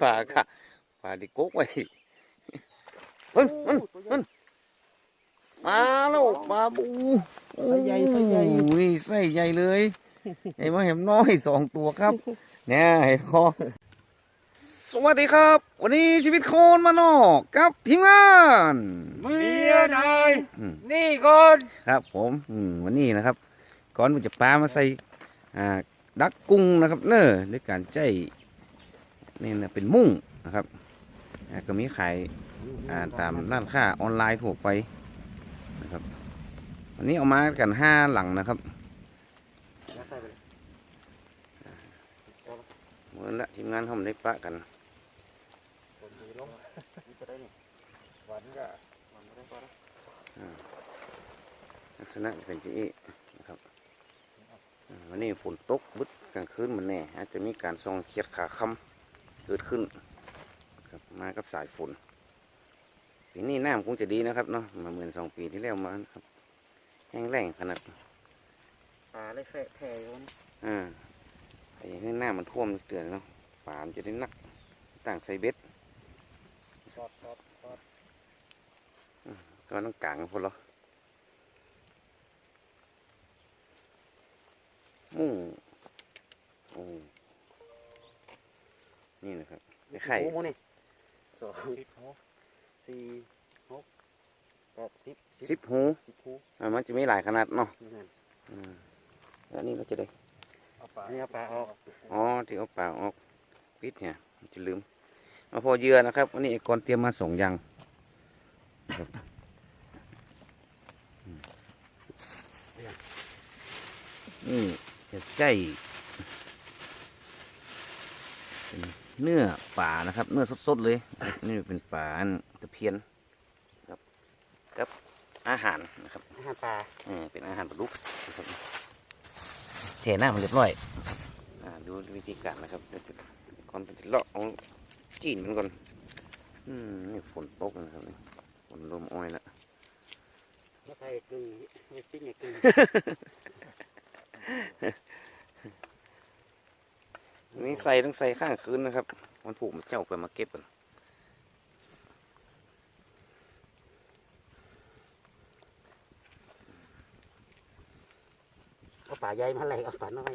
ปลาค่ะปลาดิโกกไว้เฮ้ยมันมันมาแล้วปลาบูไส้ใหญ่ไส้ใหญ่โอ้ยไส้ใหญ่เลยไอ้มาเห็มน้อยสองตัวครับ เนี่ยเห็นคอสวัสดีครับ วันนี้ชีวิตโคนมานอกกับทีมงานเมียนายอืมนี่ก่อนครับผมอืมวันนี้นะครับ ก่อนผมจะปลามาใส่อ่าดักกุ้งนะครับ เนอะด้วยการใจ นี่นะเป็นมุ้งนะครับก็มีขายาตามร้านค้าออนไลน์ทั่วไปนะครับวันนี้เอามากันห้าหลังนะครับเหมือนละทีมงานเขาไม่ได้ปะกันลักษณะเป็นที่นะครับวันนี้ฝนตกบึดกลางคืนมันแน่อาจจะมีการส่องเขียดขาคำ เกิดขึ้นครับมากับสายฝนปีนี้น้ำคงจะดีนะครับเนาะมาเหมือนสองปีที่แล้วมาครับแห้งแล้งขนาดปลาเลยแฝะแผ่อยู่นี่อ่าไอ้ให้หน้ามันท่วมเตือนเนาะป่ามันจะได้นักต่างใส่เบ็ดชอดชอดชอดก็ต้องกลางพอเหรอมุ่งโอ้ นี่นะครับไข่หมูนี่สองสิบหกสี่หกแปดสิบสิบหูสิบหูอ่ามันจะมีหลายขนาดเนาะนี่นั่นอืมแล้วนี่เราจะได้เอาปลานี่เอาปลาออกอ๋อที่เอาปากออกปิดเนี่ยมันจะลืมเอาพอเหยื่อนะครับวันนี้ไอ้กอนเตรียมมาสองอย่างครับอืมนี่จะใจเป็น เนื้อป่านะครับ เนื้อสดๆเลยนี่เป็นป่าอันตะเพียนครับกับอาหารนะครับอาหารปลาเออเป็นอาหารปลาดุกนะครับเทน้ำมันเรียบร้อยนะครับอ่าดูวิธีการนะครับเดี๋ยวจะก่อนจะเลาะเอาจีนมันก่อนอืมนี่ฝนตกนะครับนี่ฝนลมอ้อยละไม่ใช่กึ่งไม่ปิ้งไงกึ่ง นี่ใส่ต้องใส่ข้างคืนนะครับ มันผูกมันเจ้าไปมาเก็บกันเอาปลาใหญ่มาอะไรเอาปลาน้อย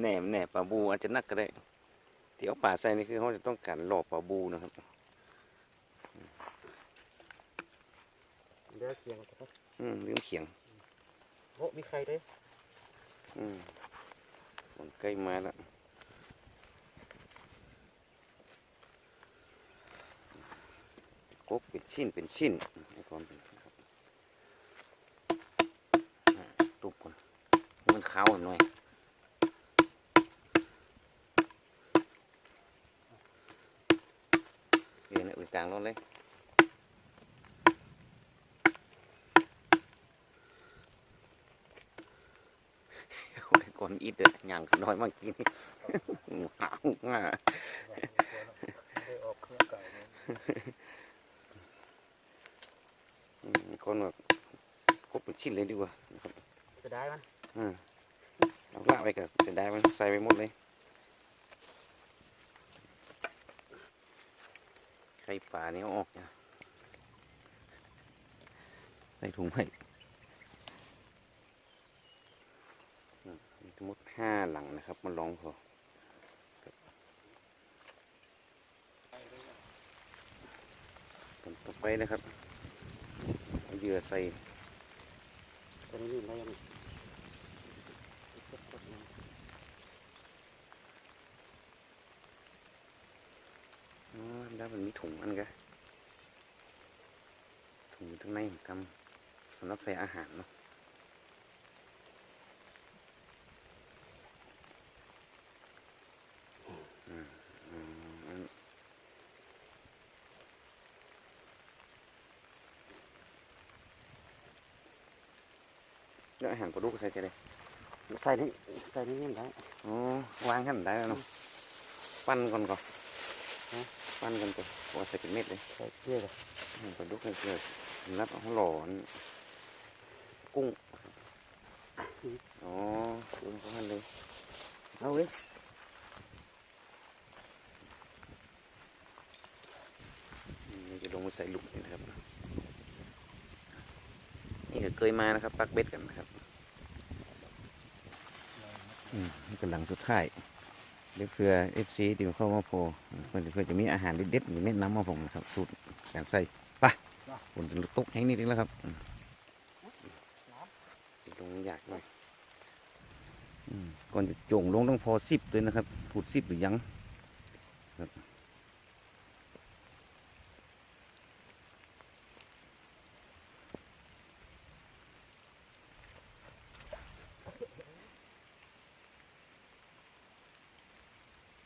แหน่แหน่ปลาบูอาจจะนักก็ได้ที่เอาป่าใส่นี่คือเขาจะต้องการหล่อปลาบูนะครับเดี๋ยวเคียงครับอืมลืมเขียงโอ้มีใครด้วยอืม มันใกล้มาแล้วกกเป็นชิ้นเป็นชิ้นให้ก่อนเป็นตุบก่อนมันขาวหน่อยเดี๋ยวนะอุ่นกลางรถเลย โอ้ยก่อนอีเด้อย่างขึ้นน้อยเมื่อกี้นี่หาวง่าได้ออกเครื่องไก่อืมคนแบบกบเป็นชิ้นเลยดีกว่านะครับจะได้มันอืมเอาละไปกับจะได้มันใส่ไปหมดเลยไข่ปลานี่เอาออกนะใส่ถุงไว้อื มมีทั้งหมดห้าหลังนะครับมาลองพอครับต่อไปนะครับเอาเหยื่อใส่ตัวนี้นี่ได้ยังอ๋อแล้วมันมีถุงอันกะถุงอยู่ข้างในมือนกันสำหรับใส่อาหารเนาะ แล้วอาหารปดูกใส่ใส่เลยใส่นี่ใส่นี่นี่ได้อ๋อวางขั้นได้แล้วเนางปั้นก่อนก่อนปั้นกันก่อนวางใส่เป็นเม็ดเลยใส่เกลือเลยปลาดุกใส่เกลือรับเอหลอนกุ้งอ๋อกุ้งก็หั่นเลยเอาเลยจะลงมาใส่ลูกนี่นะครับ นี่ก็เคยมานะครับ ปักเบ็ดกันนะครับอืมนี่กำลังสุดท้ายเดี๋ยวเพื่อเอฟซีที่เข้ามาโพลเพื่อเพื่อจะมีอาหารเด็ดๆอยู่แนะนำมาผมนะครับสูตรการใส่ไปฝนจะตกแห้งนิดนึงแล้วครับอืมลงยากหน่อยอืมก่อนจะโจงลงต้องพอสิบด้วยนะครับพูดสิบหรือยังครับ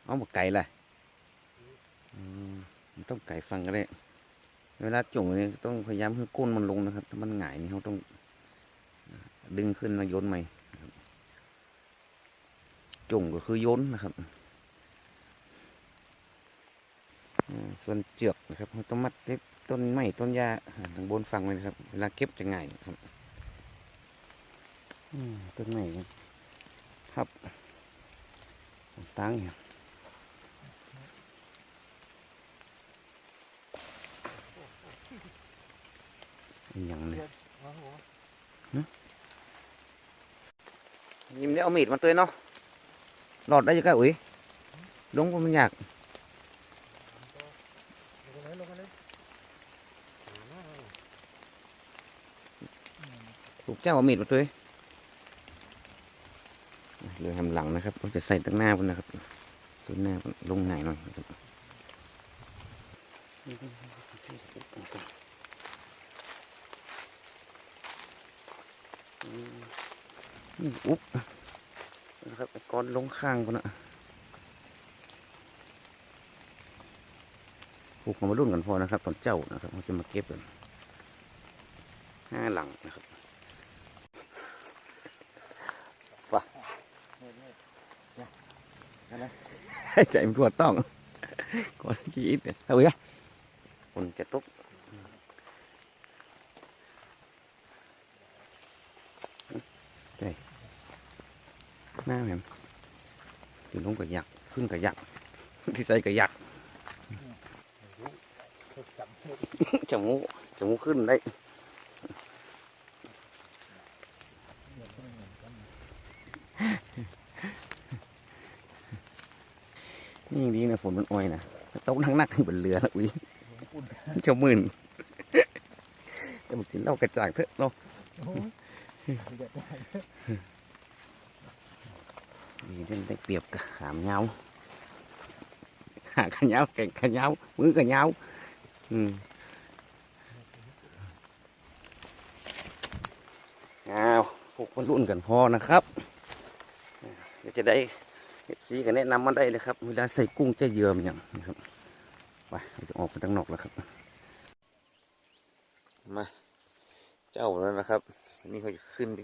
เอาหมกไก่ละอืมมันต้องไก่ฟังก็ได้ เวลาจุ่งเนี่ยต้องพยายามให้ก้นมันลงนะครับ ถ้ามันหงายนี่เขาต้องดึงขึ้นมาโยนใหม่จุ่งก็คือโยนนะครับส่วนเจือกนะครับเราต้องมัดเล็บต้นไม้ต้นหญ้าทางบนฝั่งไว้นะครับ เวลาเก็บจะง่ายครับต้นไม้ครับตั้งเนี่ย อหย่างเลยยิ้มได้เอามีดมาเตยเนาะหลอดได้ยังไงอุ้ยลงก็มันอยากลงมาเลยลงมาเลยถูกเจ้าเอามีดมาเตยเรือทำหลังนะครับเราจะใส่ตั้งหน้าพุ่นนะครับตัวหน้าพุ่นลงไหนหน่อย นี่อุ๊บนะครับไอ้ก้อนลงข้างพุ่นนะปลูกมารุ่นกันพอนะครับ ตอนเจ้านะครับเราจะมาเก็บกันห้าหลังนะครับใจมันปวต้องก่อนที่อิดเนี่ยเอาอีกคนจะตก หน้าแหมอยู่ลงกับยักษ์ขึ้นกับยักษ์ที่ใส่กับยักษ์จมูกจมูกขึ้นได้นี่ยังดีนะฝนมันอ่อยนะถ้าตกนักนักๆบนเรือนะอุ้ยเจ้ามื่นจะมากินเหล้ากระจ่างเถอะเนาะ เล่นได้เปรียบกับหามเงาหากระเงาแก่งกระเงามือกระเงาอืมอ้าวพวกมันรุ่นกันพอนะครับเดี๋ยวจะได้เอฟซีกันแนะนำมาได้เลยครับ เวลาใส่กุ้งจะเยื่อมอย่างนะครับไปจะออกไปตั้งนอกแล้วครับ มา เจ้าแล้วนะครับนนี่เขาจะขึ้นไป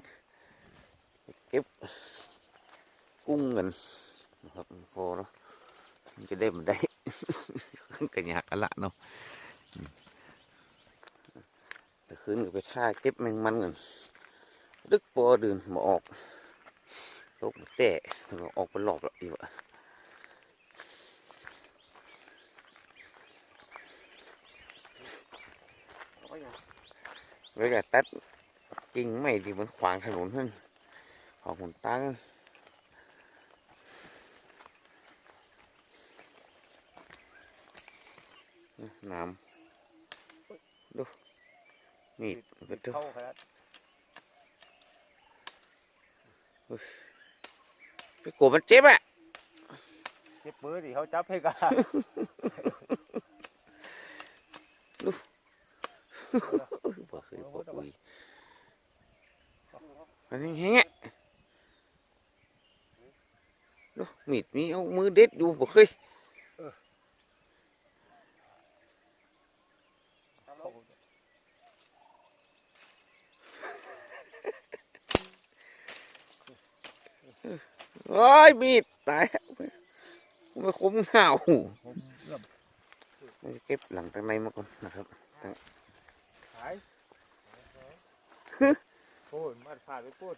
เก็บ กุ้งกันนะครับพอเนาะมันจะได้มันได้ขึ้นกันยากกันละเนาะแต่ขึ้นก็ไปท่าเก็บแมงมันกันดึกปอเดินมาออกตกมาแต่แล้วก็ออกไปหลอกแล้วอีกวะเลยก็ตัดกิ่งไม้ที่มันขวางถนนขึ้นของคนตั้ง น้ำดูมีดมันก็เถอะเข้าครับไปกลัวมันเจ็บอะ เจ็บมือดิเขาจับให้กันบ่เคยพบอุ้ยอันนี้แฮะดูมีดมีเอามือเด็ดอยู่บ่เคยโอ้ ยมีดตายแล้วไม่คมเหงาผมเริ่มเก็บหลังทางในมาก่อนนะครับขายพูดมาผ่านไปพูด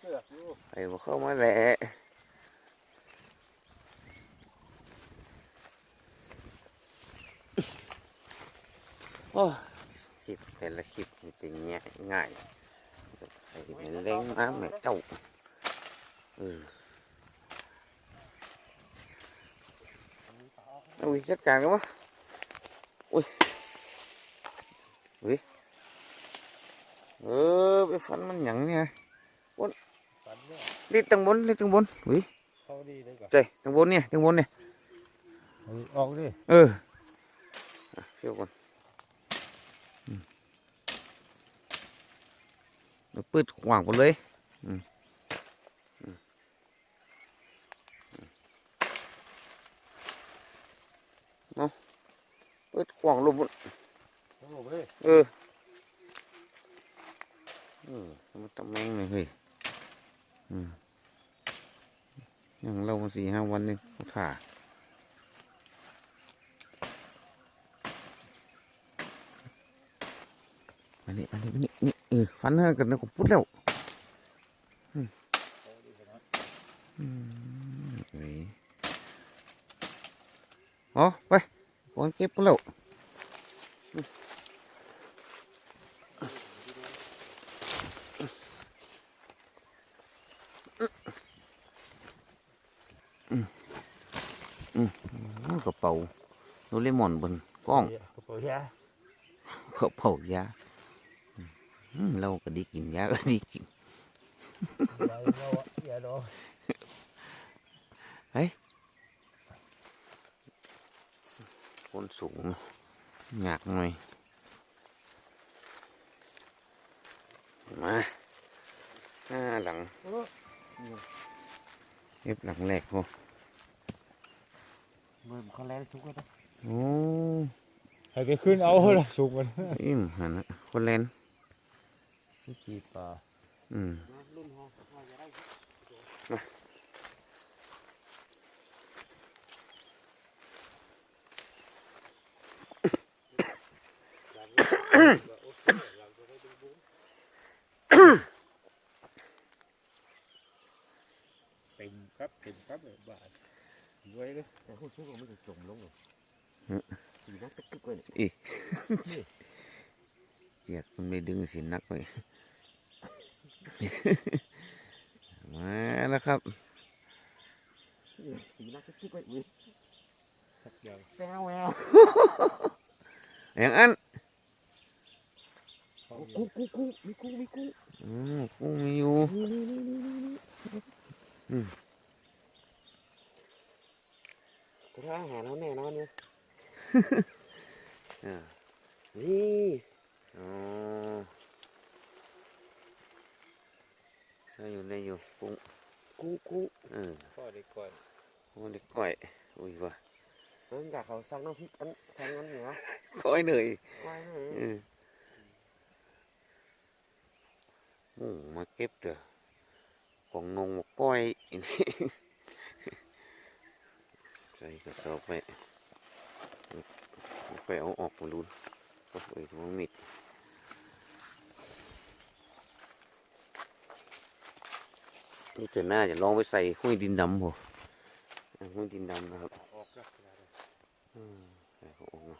เลือกอยู่ไปบ่เข้ามาแหละโอ้คลิปแต่ละคลิปมันจะง่ายง่ายใส่เป็นเล้งน้ำแม่เจ้า เอออุ้ยจัดการกันวะอุ้ยอุ้ยเออไปฟันมันหยังเนี่ยปันเนี่ยรีดตั้ เอาปืดขวางลมหมดโอ้โหเลยเออเออมันตะแมงเลยเฮ้ยอืมยังเล่ามาสี่ห้าวันนี่เขาถ่ามานี่มานี่มานี่นี่เออฟันเฮากันนะผมพูดแล้วอืมอืมเฮ้ย อ๋อไปก่อนเก็บกันแล้วอืมอืมอืมอืมกระเป๋าโดเรมอนบนกล้องกระเป๋ายากระเป๋ายาอืมเราก็ไดีกินยาก็ไดีกินอย่าเราอะอย่าดอ คนสูงหนักหน่อยมาห้าหลังเก็บหลังแรกโอ้เบิ่มเขาแล้วทุกคนนะโอ้ให้ไปขึ้นเอาละสูงมันอิ่มหันนะคนเล่นนี่จีบป่าอืมรุ่นห้องจะได้ เต็มครับเต็มครั บเลยบาทรวยเลยแต่คนชุกมันจะจมลงเลยสีนักตะกุกเลยอีเสียดมันไม่ดึงสินักเลยมาแล้วครับสีนักตะกุกเลยสักอย่างแซวแววอย่างอันกุ้งกุ้งกุ้งมีกุ้งมีกุ้งอืมกุ้งมีอยู่ นี่นี่นี่นี่นี่ จะได้อาหารแล้วแน่นอนเนี่ยอ่านี่อ๋อได้อยู่ได้อยู่กุ้งกุ้งกุ้งเออก็ได้ก่อนมันได้ก้อยอุ้ยว่ะเริ่มจากเขาสั่งน้ำพริกอันแทนกันเหนือก้อยเหนื่อยไว้ให้เออหมูมาเก็บเด้อของนงมาก้อยอันนี้ ใส่กระสอบไปไปเอาออกมาลุ้นก็ไปทวงมิดนี่เจอหน้าจะลองไปใส่ห้วยดินดำโหอ่าห้วยดินดำนะครับออกแล้วอืมใส่เขาออกมา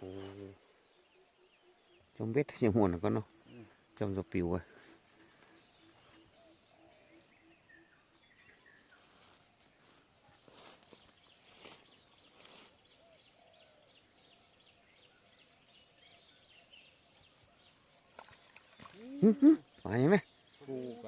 อ้จม เบ็ดยังหวนก็เนาะจมสปิวอะหึหึไปไหมกูไป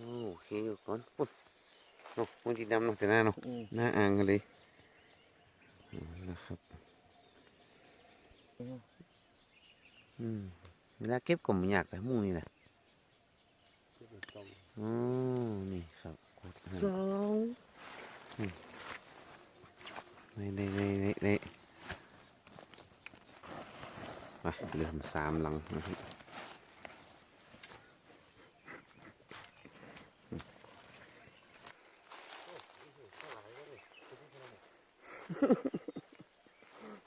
โอ้เอาบูเข้าเต้นเลยจะทำตัวมันใหญ่อืมปะปูสองตัวโอเคอยู่ก่อนปุ๊บเนาะมันที่ดำเนาะแต่หน้าเนาะหน้าอ่างกันเลยเอานะครับอืมเวลาเก็บก็ไม่ยากแต่หมูนี่แหละอ๋อนี่ครับกดให้สองนี่นี่นี่นี่นี่มาเหลือมสามหลังนะครับ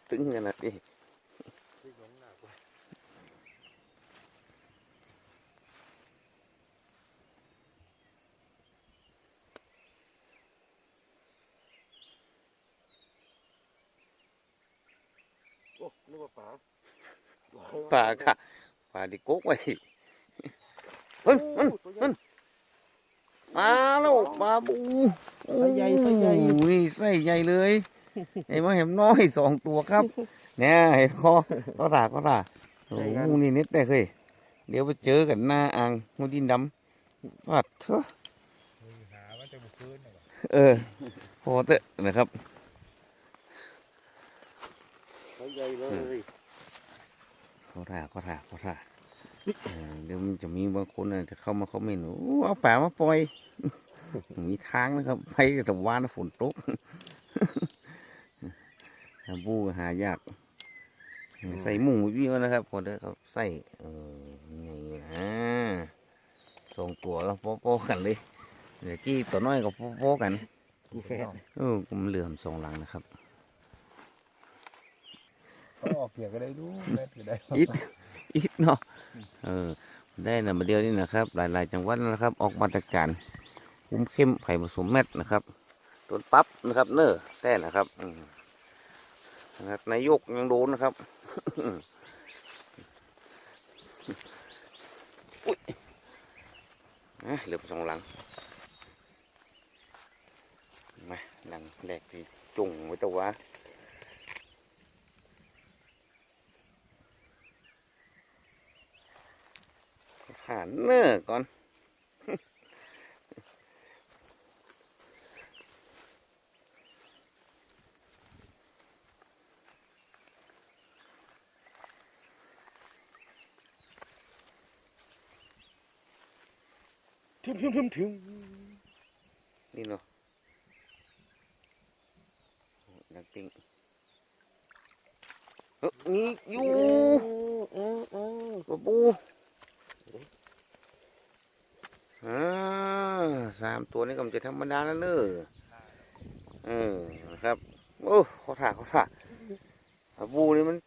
ตึงขนาดนี้ ที่หลงหน้ากู โอ้นึกว่าป๋า ปลาค่ะปลาดิโกกไว้เฮ้ยมันมันมาแล้วปลาบูไส้ใหญ่ไส้ใหญ่โอ้ยไส้ใหญ่เลยไอ้มาเห็มน้อยสองตัวครับเนี่ยเห็นคอก็ด่าก็ด่าโอ้โหนี่เน็ตได้เคยเดี๋ยวไปเจอกันหน้าอ่างมูดินดำวัดเถอะหาว่าจะบุกคืนน่ะเออพอเถอะนะครับไส้ใหญ่เลย เขาถ่าเขาถ่าเขาถ่าเออเดี๋ยวมันจะมีบางคนน่ะจะเข้ามาคอมเมนต์ว่าอู้เอาป่ามาปล่อย มีทางนะครับ ไปแต่วานฝนตกหาบูหายาก ใส่หมูวิ่งนะครับพอเด้อครับใส่เออนี่นะสองตัวแล้วโป๊ะๆกันเลย เดี๋ยวกี้ตัวน้อยก็โป๊ะๆกัน กูแฟนเออผมเหลื่อมสองหลังนะครับ ออกเกี่ยวก็ได้ดูแม่ก็ได้อิดอิดเนาะเออได้นะมาเดียวนี่นะครับ หลายๆ จังหวัดนะครับ ออกมาตรการคุ้มเข้มไผ่ผสมแมทนะครับต้นปั๊บนะครับ เนอร์แต่นะครับนะครับนายกยังโดนนะครับอุ้ยอะเหลือสองหลังมาหลังแรกที่จุ่งไว้ตัววะ หาเนื้อก่อนทึมทึมทึมทึมนี่เนาะโอ้ดังติ้งเฮ้ยนี่อยู่เออเออปะปู อ่าสามตัวนี้ก็มันจะธรรมดาแล้วเนอะเออนะครับ โอ้เขาถ่าเขาถ่าปะปูนี่มัน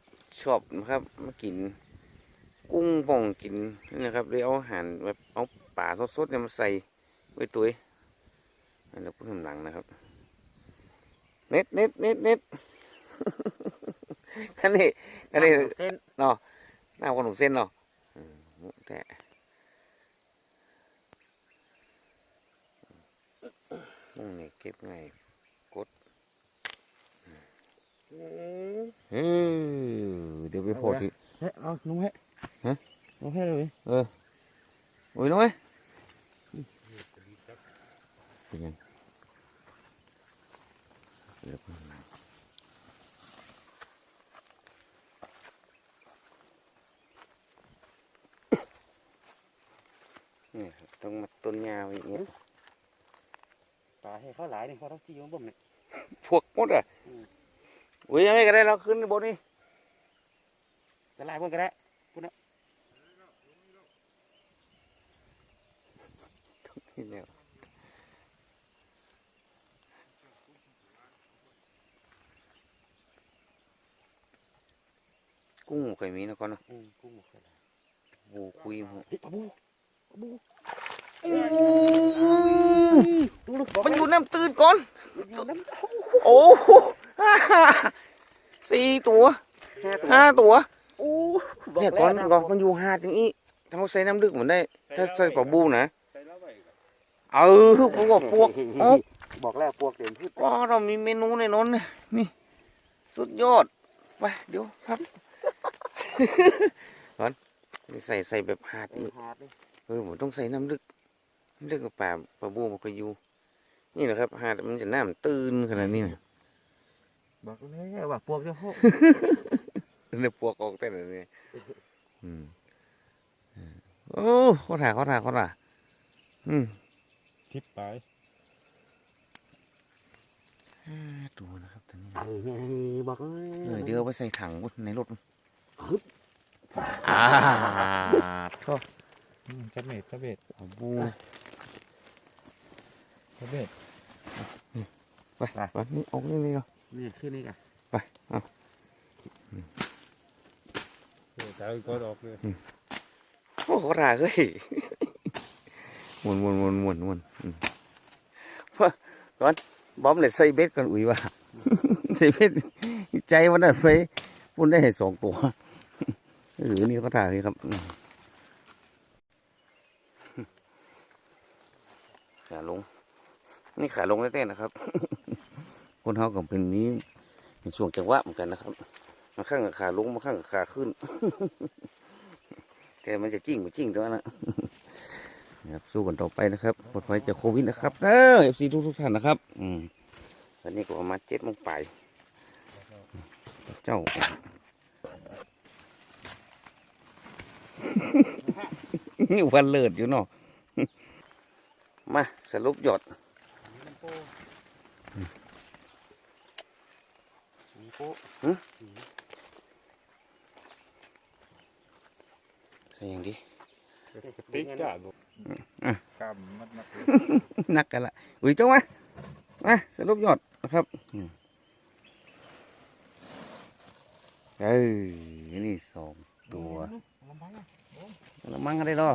ชอบนะครับมากิน กุ้งป่องกินนี่นะครับเลยเอาอาหารแบบเอาป่าสดๆเนี่ยมาใส่ไว้ตัวเองอันนี้พูดทำหลังนะครับ เน็ตเน็ตเน็ตเน็ตคันนี้คันนี้เส้นเนาะหน้าขนมเส้นเนาะอืมมุแต่ มุ้งนี่เก็บไงกดเออเดี๋ยวไปโพดที่เฮ้ยเอานุ่งให้ฮะนุ่งให้เลยเออโอ้ยน้อยเป็นยังเดี๋ยวเพิ่งมานี่ครับต้องมาต้นยาวอย่างเงี้ย ปลาให้เขาหลาย นี่เขาต้องจี้ของผมเนี่ยพวกหมดอะอืมอุ้ยยังไงก็ได้เราขึ้นบนนี่จะหลายพวกก็ได้นี่แล้วกุ้งเคยมีนะก่อนเนาะอืมกุ้งหมดเลยบูคุยหมดเฮ้ยปลาบูปลาบู มันอยู่น้ำตื่นก่อนอยู่น้ำเต้าโอ้โหสี่ตัวห้าตัวห้าตัวโอ้เนี่ยก่อนก่อนมันอยู่หาดอย่างนี้ถ้าเขาใส่น้ำลึกเหมือนได้ ถ้าใส่ปลาบูนะใส่แล้วไปเออพวกพวกโอ้บอกแล้วพวกเด่นพืชก็เรามีเมนูในนนนะนี่สุดยอดไปเดี๋ยวครับก่อนนี่ใส่ใส่แบบหาดเออีอกหาดนี่เออผมต้องใส่น้ำลึกน้ำลึกกับปลาปลาบูมันก็อยู่ นี่นะครับหาดมันจะน้ำตื้นขนาดนี้นะบอกแล้วว่าพวกเจ้าพวกเนี่ยปวกออกแต่ละเนี่ยอืมอืมโอ้เขาถ่าเขาถ่าเขาถ่าอืมทิพไปห้าตัวนะครับตอนนี้เออบอกเออเดี๋ยวเอาไปใส่ถังไว้ในรถฮึบอ่าก็จับเม็ดจับเม็ดปลาบูจับเม็ด ไปไปนี่ออกนี่เลยเหรอนี่ขึ้นนี่กันไปเอาเดี๋ยวจะเอาก็ออกเลยโอ้โหราเฮ้ยหมุนหมุนหมุนหมุนหมุนอืมว่าก่อนบอมเลยใส่เบ็ดก่อนอุ้ยว่าใส่เบ็ดใจมันน่ะไปปุ่นได้สองตัวหรือนี่เขาถ่ายครับอืมขาลง นี่ขาลงแท้ๆนะครับ คนเขาก็เป็นนี้เป็นช่วงจังหวะเหมือนกันนะครับมาข้างกับขาลงมาข้างกับขาขึ้นแต่มันจะจิ้งมันจิ้งตัวนั้นนะครับสู้กันต่อไปนะครับปลอดภัยจากโควิดนะครับเออเอฟซีทุกทุกท่านนะครับ อืมวันนี้ก็ประมาณเจ็ดโมงไปเจ้านี่วันเลิศอยู่เนาะมาสรุปยอด น้ำโป้น้ำโป้ใช่ยังดีติ๊กจ้าลูกอะกำมัดมัดเลยนักกันละอุ้ยเจ้ามามาสรุปยอดนะครับอืมเอ้ยนี่สองตัวลำพังอะแล้วมั่งก็ได้หรอ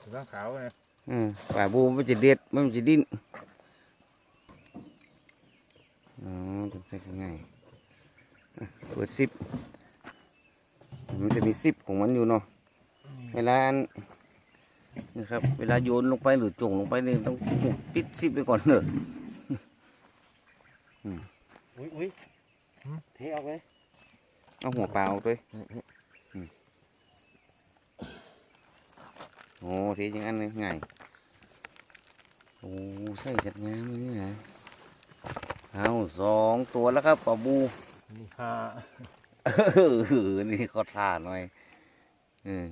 ถึงข้างขาวไงอืมป่าบูมันจะเด็ดมันจะดิ้นอ๋อจะใส่ง่ายอะ เปิดซิปมันจะมีซิปของมันอยู่เนาะเวลาอันนะครับ เวลาโยนลงไปหรือจงลงไปนี่ต้องปิดซิปไปก่อนเนอะอุ้ยอุ้ยเทออกเลยเอาหัวเปล่าด้วยอืมโอ้ทีอย่างนั้นเลยง่ายโอ้ใส่จัดงามเลยนี่นะเอาสองตัวแล้วครับปลาบู นี่ห้าเออนี่เขาท่าหน่อยเออ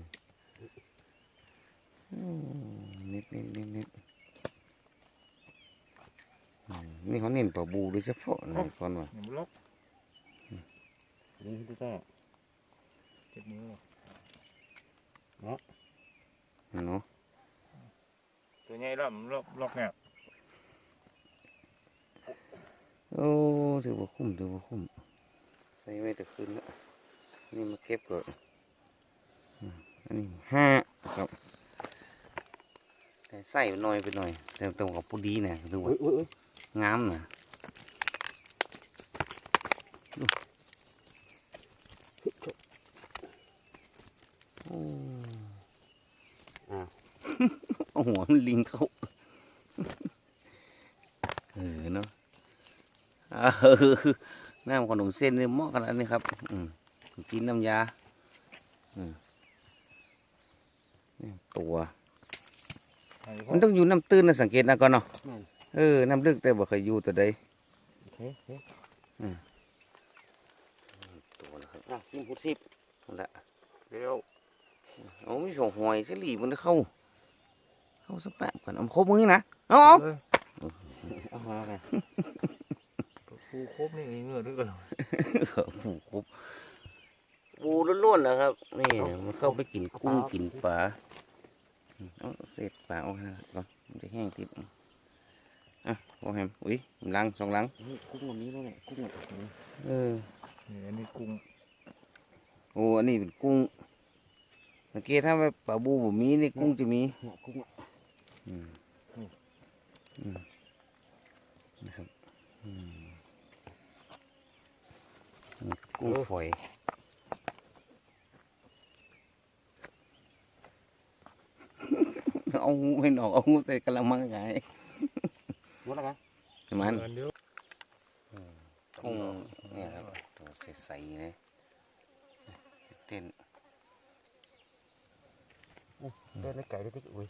อืมนิดนิดนิดนิดอืมนี่เขาเน้นปลาบูโดยเฉพาะนะก่อนว่าหนึ่งล็อกนี่พี่ต้าเจ็บมือเนาะตัวใหญ่แล้วมันล็อกล็อกเนี่ยโอ้ถือว่าคุ้มถือว่าคุ้ม ใส่ไว้แต่คืนละนี่มาเก็บก่อนอืมอันนี้ห้าครับแต่ใส่หน่อยไปหน่อยแต่ตรงกับผู้ดีนะถือว่าอุ้ยอุ้ยงามนะดูโอ้อ่าเอาหัวมันลิงเข้าเออเนาะเออ น้ำขนมเส้นเนี่ยเหมาะกันอันนี้ครับ อืมกินน้ำยา อืมนี่ตัว มันต้องอยู่น้ำตื้นนะสังเกตนะก่อนเนาะนั่นเออ น้ำลึกแต่บ่เคยอยู่ตัวใดโอเคโอเคตัวนะครับอะกินพุทธิบนั่นแหละเดี๋ยวเอาไม่ส่งหอยเสลีมันเข้า เข้าสแปะก่อนเอาครบมือนะ เอาเอาเอามาไง ปูครบนี่เงื่อนด้วยกันผูครบปูล้วนๆนะครับ นี่มันเข้าไปกินกุ้งกินปลาเอาเศษปลาออกนะก่อนมันจะแห้งทิพย์อะโอ้แฮมอุ้ยลังสองลังกุ้งแบบนี้แล้วเนี่ยกุ้งแบบนี้เออนี่อันนี้กุ้งโอ้อันนี้เป็นกุ้งสังเกตถ้าว่ปลาบูบ่มีนี่กุ้งจะมีกุ้งอะอืมอืมอืมนะครับอืมนี่ กุ้งฝอยเอางูให้หนอกเอางูใส่กระมังไงหมดแล้วกันมันเดี๋ยวกุ้งเนี่ยครับตัวใสๆเลยเต้นเดินในไก่ได้ติ๊กอุ้ย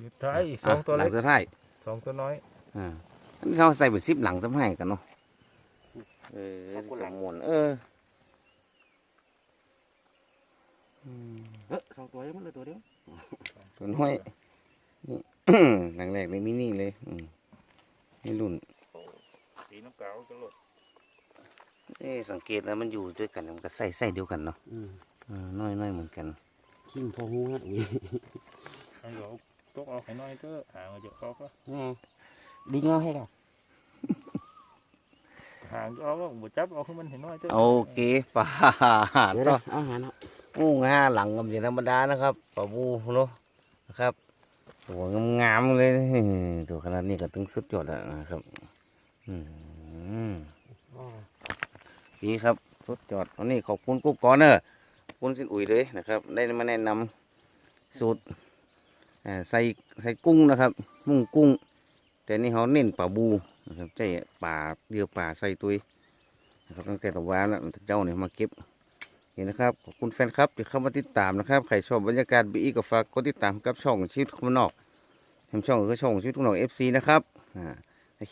อยู่ท้ายสองตัวหลัเล็งกสุดท้ายสองตัวน้อยอ่าอันนี้เขาใส่ไปซิปหลังสมัยกันเนาะ เออสมมวนเอออืมเออสองตัวยังมันเลยตัวเดียวตัวน้อยนี่หลังแรกเลยมินี่เลยอืมนี่รุ่นสีน้ำเก่าตลอดนี่สังเกตแล้วมันอยู่ด้วยกันมันก็ใส่ใส่เดียวกันเนาะอืมอ่าน้อยน้อยเหมือนกันขิงพอหูฮะอุ้ยเอาเดี๋ยวตกเอาไข่น้อยเถอะหามาเดี๋ยวตกละ nè đi ngon hay không หางเอาว่าบ่จับเอาให้มันเห็นน้อยเถอะโอเคปลาเดี๋ยวต่อนะอาหารเนาะงูห้าหลังกับอย่างธรรมดานะครับปลาบูเนาะนะครับตัวงามๆเลยตัวขนาดนี้ก็ตึงสุดยอดแล้วนะครับอืมดีครับสุดยอดวันนี้ขอบคุณกุ๊กก่อนเนอะขอบคุณสินอุ่ยเลยนะครับ ได้มาแนะนำสูตรอ่าใส่ใส่กุ้งนะครับ มุ่งกุ้ง แต่นี่เขาเน้นปลาบู นะครับใจป่าเดียวป่าใส่ตุยนะครับตั้งแต่ตะวันแล้วเจ้าเนี่ยมาเก็บเห็นนะครับขอบคุณแฟนครับที่เข้ามาติดตามนะครับใครชอบบรรยากาศบีก็ฝากกดติดตามกับช่องชีวิตคนนอกทำช่องก็ช่องชีวิตคนนอกเอฟซีนะครับอ่า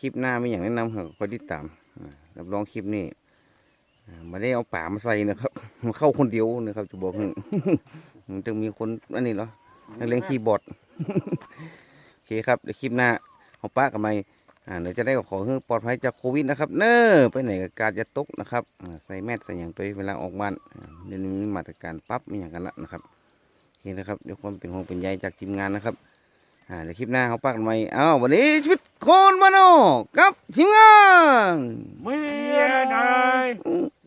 คลิปหน้ามีอย่างแนะนำก็คอยติดตามอ่ารับรองคลิปนี้อ่ามาได้เอาป่ามาใส่นะครับมันเข้าคนเดียวนะครับจะบอกมันจะมีคนอันนี้เหรอนักเลงคีย์บอร์ดโอเคครับเดี๋ยวคลิปหน้าเอาป้ากับไม่ อ่าเดี๋ยวจะได้ขอให้ปลอดภัยจากโควิดนะครับ เน้อไปไหนกับการจะตกนะครับอ่าใส่แมสใส่อย่างตัวเวลาออกบ้านอ่าเดี๋ยวนี้มีมาตรการปั๊บมีอย่างกันละนะครับโอเคนะครับเดี๋ยวความเป็นห่วงเป็นใยจากทีมงานนะครับอ่าเดี๋ยวคลิปหน้าเขาป้ากันใหม่อ้าววันนี้ชีวิตโคนมานอกับทีมงานเมียนาย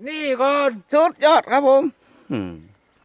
นี่ก่อนสุดยอดครับผมอืม